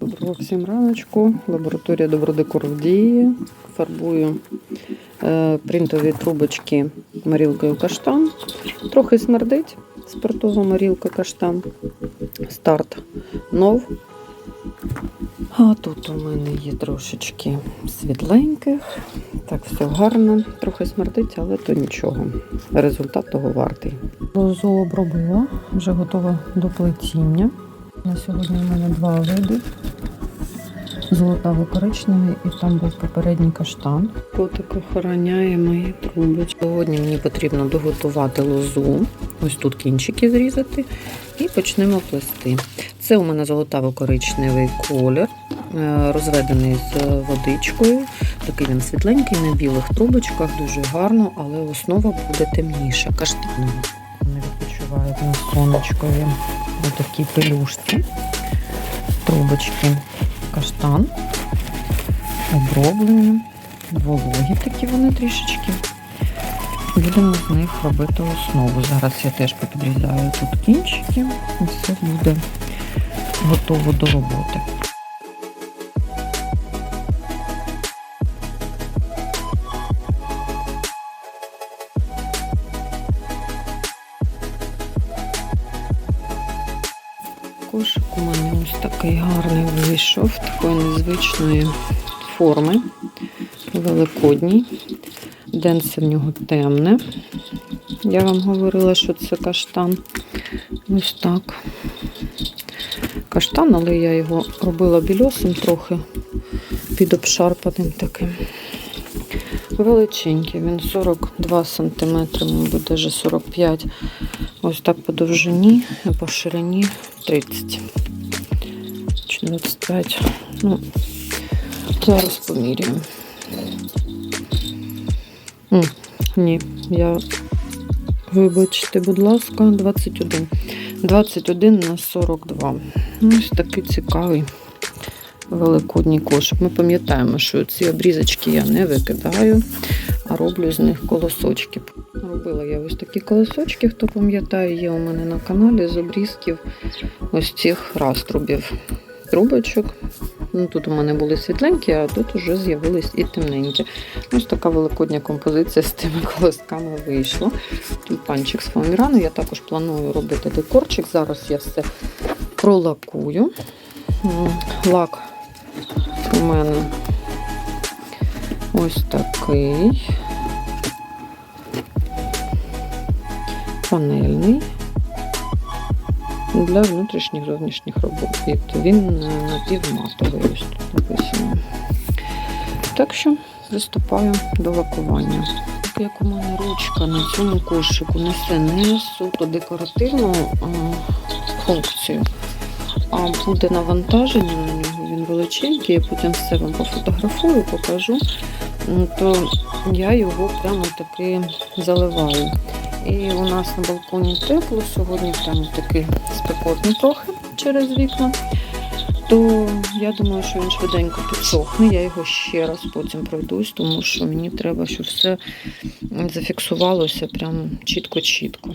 Доброго всім раночку. Лабораторія Добродекор в дії. Фарбую е, принтові трубочки марілкою каштан. Трохи смердить спиртова морілка каштан. Старт нов. А тут у мене є трошечки світленьких. Так, все гарно. Трохи смердить, але то нічого. Результат того вартий. Лозу обробила, вже готова до плетіння. На сьогодні у мене два види. Золотаво-коричневий і там був попередній каштан. Котик охороняє мої трубочки. Сьогодні мені потрібно доготувати лозу. Ось тут кінчики зрізати і почнемо плести. Це у мене золотаво-коричневий колір, розведений з водичкою. Такий він світленький на білих трубочках, дуже гарно, але основа буде темніша, каштанова. Вони відпочивають на сонечкові у такій пелюшці. Трубочки каштан, оброблені, вологі такі вони трішечки. Будемо з них робити основу. Зараз я теж попідрізаю тут кінчики і все буде готово до роботи. Кошик у мене ось такий гарний вийшов, такої незвичної форми, великодній. Денце в нього темне. Я вам говорила, що це каштан. Ось так. Каштан, але я його робила більосим трохи під обшарпаним таким. Величенький, він 42 см, мабуть, навіть 45 Ось так по довжині, по ширині 30 чи 25. Ну, зараз поміряємо. Ні, я, вибачте, будь ласка, 21. 21 на 42. Ось такий цікавий великодній кошик. Ми пам'ятаємо, що ці обрізочки я не викидаю, роблю з них колосочки. Робила я ось такі колосочки, хто пам'ятає, є у мене на каналі з обрізків ось цих раструбів. Трубочок. Ну, Тут у мене були світленькі, а тут вже з'явились і темненькі. Ось така великодня композиція з тими колосками вийшла. Тюльпанчик з фоамірану. Я також планую робити декорчик. Зараз я все пролакую. Лак у мене ось такий. Панельний для внутрішніх зовнішніх робіт. Він напівматовий, ось тут написано. Так що приступаю до лакування. Так як у мене ручка на цьому кошику несе не суто декоративну функцію, а буде навантаження він величенький, я потім все вам пофотографую, покажу, то я його прямо таки заливаю. І у нас на балконі тепло, сьогодні прямо таки спекотно трохи через вікна. То я думаю, що він швиденько підсохне. Я його ще раз потім пройдусь, тому що мені треба, щоб все зафіксувалося прям чітко-чітко.